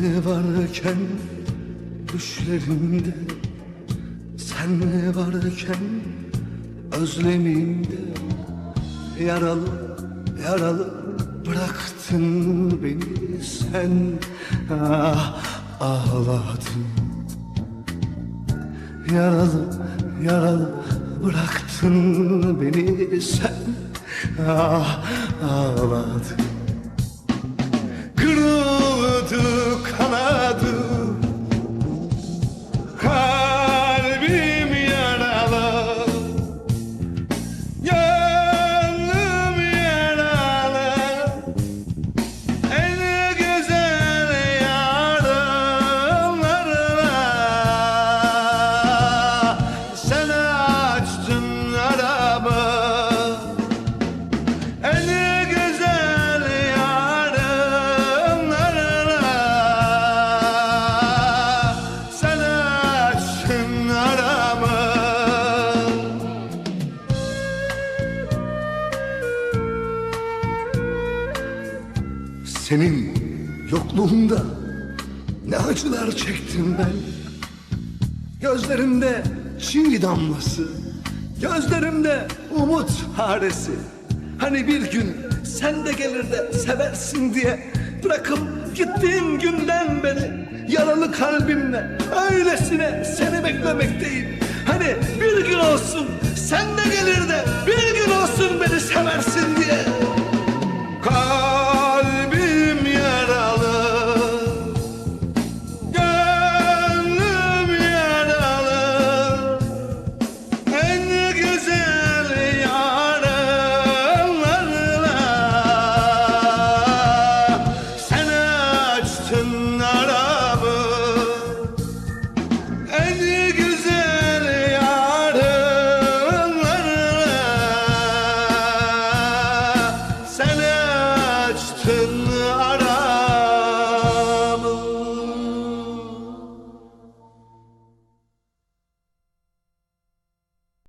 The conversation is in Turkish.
Sen varken düşlerimde? Sen varken özlemimde? Yaralı yaralı bıraktın beni. Sen Ah ağladın. Yaralı yaralı bıraktın beni. Sen Ah ağladın Senin yokluğunda ne acılar çektim ben? Gözlerimde çiğ damlası Gözlerimde umut haresi Hani bir gün sen de gelir de seversin diye Bırakıp gittiğin günden beri Yaralı kalbimle öylesine seni beklemekteyim. Hani bir gün olsun sen de gelir de Bir gün olsun beni seversin diye